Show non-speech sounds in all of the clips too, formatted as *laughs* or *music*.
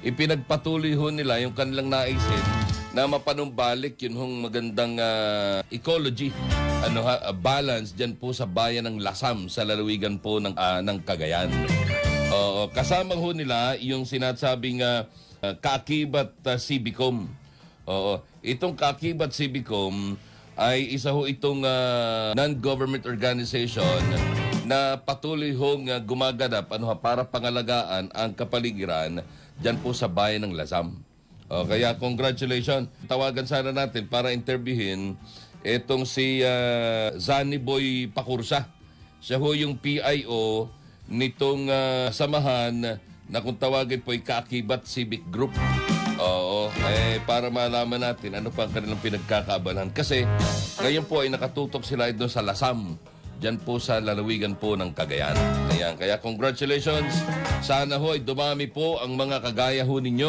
ipinagpatuloy ho nila yung kanilang naisin na mapanumbalik yun hong magandang ah, ecology ano ha, ah, balance diyan po sa bayan ng Lasam sa lalawigan po ng ah, ng Cagayan. Oo, kasama ho nila yung sinasabing uh, ah, Cibicom. Oo, itong Kaakibat Cibicom ay isa ho itong ah, non-government organization na patuloy hong ah, gumaganap ano ha, para pangalagaan ang kapaligiran diyan po sa bayan ng Lasam. O, kaya congratulations. Tawagan sana natin para interviewin itong si ah, Zani Boy Pakursa. Siya ho yung PIO nitong ah, samahan na kung tawagin po ay Kaakibat Civic Group. Oo, eh, para malaman natin ano pa ang kanilang pinagkakaabalahan. Kasi ngayon po ay nakatutok sila doon sa Lasam. Diyan po sa lalawigan po ng Cagayan. Ayan, kaya congratulations. Sana ho ay dumami po ang mga kagaya ho ninyo.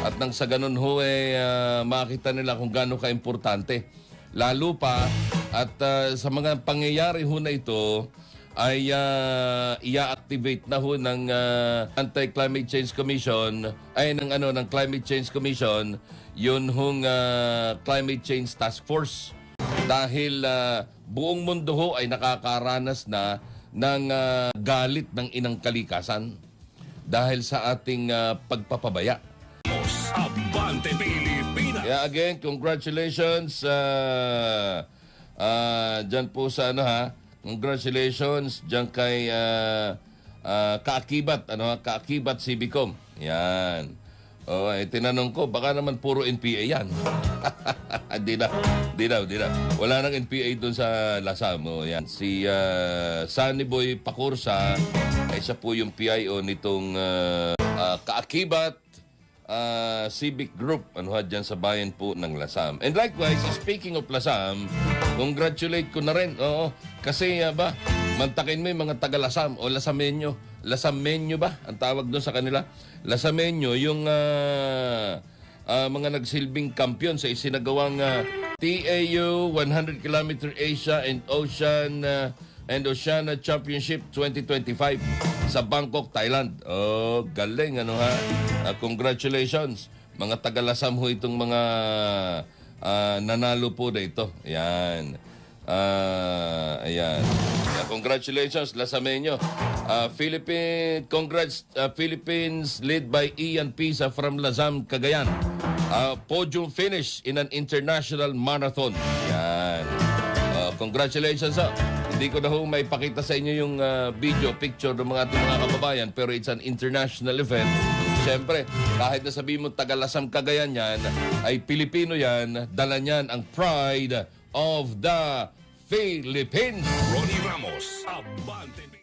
At nang sa ganun ho ay ah, makita nila kung gaano ka-importante. Lalo pa at ah, sa mga pangyayari ho na ito ay ah, i-activate na ho ng ah, Anti-Climate Change Commission ay ng ano ng Climate Change Commission yun hong ah, Climate Change Task Force dahil ah, buong mundo ho ay nakakaranas na ng ah, galit ng inang kalikasan dahil sa ating ah, pagpapabaya. Abante Pilipinas! Yeah, again, congratulations uh, uh, dyan po sa ano ha. Congratulations dyan kay uh, uh, Kaakibat, ano ha, Kaakibat Cibicom. Yan. Oh, eh, tinanong ko, baka naman puro NPA yan. *laughs* Di na, di na, di na. Wala nang NPA doon sa Lasamo. Yan. Si uh, Sunny Boy Pakursa, ay siya po yung PIO nitong uh, uh, Kaakibat uh, civic group ano ha, dyan sa bayan po ng Lasam. And likewise, speaking of Lasam, congratulate ko na rin. Oo, kasi uh, ba, mantakin mo yung mga taga Lasam o Lasamenyo. Lasamenyo ba? Ang tawag doon sa kanila. Lasamenyo, yung ah, ah, mga nagsilbing kampiyon sa isinagawang ah, TAU 100 km Asia and Ocean ah, and Oceania Championship 2025 sa Bangkok, Thailand. Oh, galing ano ha. Ah, congratulations. Mga taga-Lasam ho itong mga ah, nanalo po na ito. Ayan. Ah, ayan. Yeah, congratulations, Lasamenyo. Ah, Philippine, congrats, ah, Philippines led by Ian Pisa from Lazam, Cagayan. Ah, podium finish in an international marathon. Yan. Ah, congratulations, ah. Hindi ko na ho may pakita sa inyo yung ah, video, picture ng mga ating mga kababayan, pero it's an international event. Siyempre, kahit na sabihin mo taga-Lasam Cagayan yan, ay Pilipino yan, dala niyan ang pride of the Philippines. Ronnie Ramos, Abante